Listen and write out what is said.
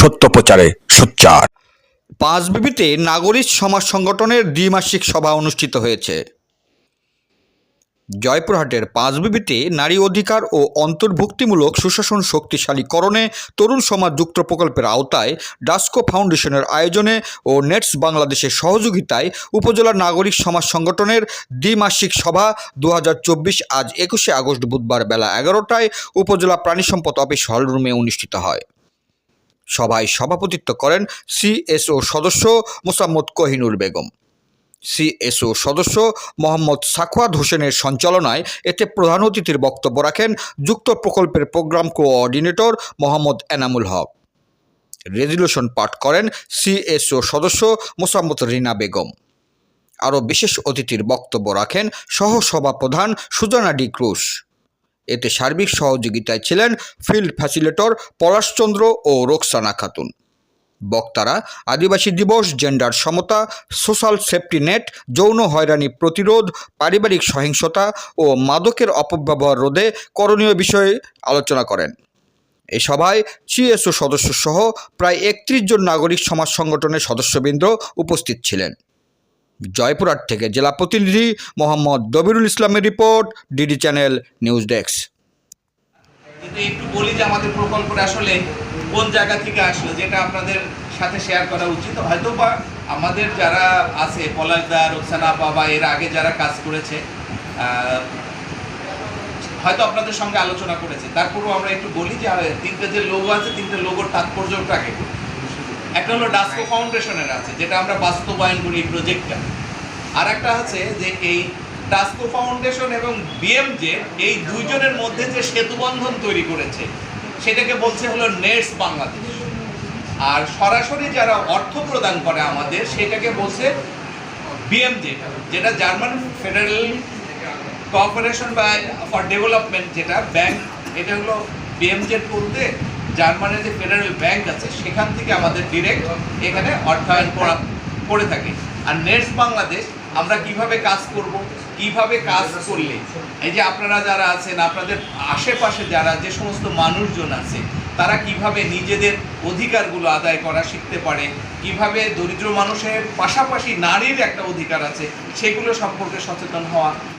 সত্য প্রচারে সোচ্চার। পাঁচবিবিতে নাগরিক সমাজ সংগঠনের দ্বিমাসিক সভা অনুষ্ঠিত হয়েছে। জয়পুরহাটের পাঁচবিবিতে নারী অধিকার ও অন্তর্ভুক্তিমূলক সুশাসন শক্তিশালীকরণে তরুণ সমাজ যুক্ত প্রকল্পের আওতায় ডাস্কো ফাউন্ডেশনের আয়োজনে ও নেটস বাংলাদেশের সহযোগিতায় উপজেলা নাগরিক সমাজ সংগঠনের দ্বিমাসিক সভা দু হাজার চব্বিশ আজ একুশে আগস্ট বুধবার বেলা এগারোটায় উপজেলা প্রাণী সম্পদ অফিস হলরুমে অনুষ্ঠিত হয়। সভায় সভাপতিত্ব করেন সিএসও সদস্য মোসাম্মদ কোহিনুর বেগম। সিএসও সদস্য মোহাম্মদ সাখওয়াত হোসেনের সঞ্চালনায় এতে প্রধান অতিথির বক্তব্য রাখেন যুক্ত প্রকল্পের program coordinator Mohammad Enamul Haque. Resolution পাঠ করেন সিএসও সদস্য মোসাম্মদ রিনা বেগম। আরও বিশেষ অতিথির বক্তব্য রাখেন সহসভাপ্রধান সুজানা ডি ক্রুশ। এতে সার্বিক সহযোগিতায় ছিলেন ফিল্ড ফ্যাসিলেটর পলাশচন্দ্র ও রোকসানা খাতুন। বক্তারা, আদিবাসী দিবস, জেন্ডার সমতা, সোশ্যাল সেফটি নেট, যৌন হয়রানি প্রতিরোধ, পারিবারিক সহিংসতা ও মাদকের অপব্যবহার রোধে করণীয় বিষয়ে আলোচনা করেন। এ সভায় সিএসও সদস্য সহ প্রায় একত্রিশ জন নাগরিক সমাজ সংগঠনের সদস্যবৃন্দ উপস্থিত ছিলেন। জয়পুরহাট থেকে। জেলা প্রতিনিধি মোহাম্মদ দবিরুল ইসলামের report, DD channel news desk. যদি একটু বলি যে আমাদের প্রকল্পটা আসলে কোন জায়গা থেকে আসলো, যেটা আপনাদের সাথে শেয়ার করা উচিত। হয়তো বা আমাদের যারা আছে পলাশদা রোকসানা বাবা এর আগে যারা কাজ করেছে হয়তো আপনাদের সঙ্গে আলোচনা করেছে। তারপরেও আমরা একটু বলি যে তিনটে যে লোগো আছে, তিনটে লোগোর তাৎপর্যটা আগে বলি। একটা হলো ডাস্কো ফাউন্ডেশনের আছে, যেটা আমরা বাস্তবায়ন এই প্রজেক্টটা আর একটা আছে যে এই টাস্কো ফাউন্ডেশন এবং বিএমজে এই দুইজনের মধ্যে যে সেতুবন্ধন তৈরি করেছে, সেটাকে বলছে হলো নেটস বাংলাদেশ। আর সরাসরি যারা অর্থ প্রদান করে আমাদের, সেটাকে বলছে বিএমজে যেটা জার্মান ফেডারেল কোঅপারেশন বা ফর ডেভেলপমেন্ট যেটা ব্যাংক এটা হলো বিএমজেড বলতে জার্মানির যে ফেডারেল ব্যাংক আছে, সেখান থেকে আমাদের ডিরেক্ট এখানে অর্থায়ন করা, করে থাকে। আর নেটস বাংলাদেশ আমরা কীভাবে কাজ করব, কীভাবে কাজ করলে? এই যে আপনারা যারা আছেন, আপনাদের আশেপাশে যারা যে সমস্ত মানুষজন আছে, তারা কীভাবে নিজেদের অধিকারগুলো আদায় করা শিখতে পারে? কীভাবে দরিদ্র মানুষের পাশাপাশি নারীর একটা অধিকার আছে? সেগুলো সম্পর্কে সচেতন হওয়া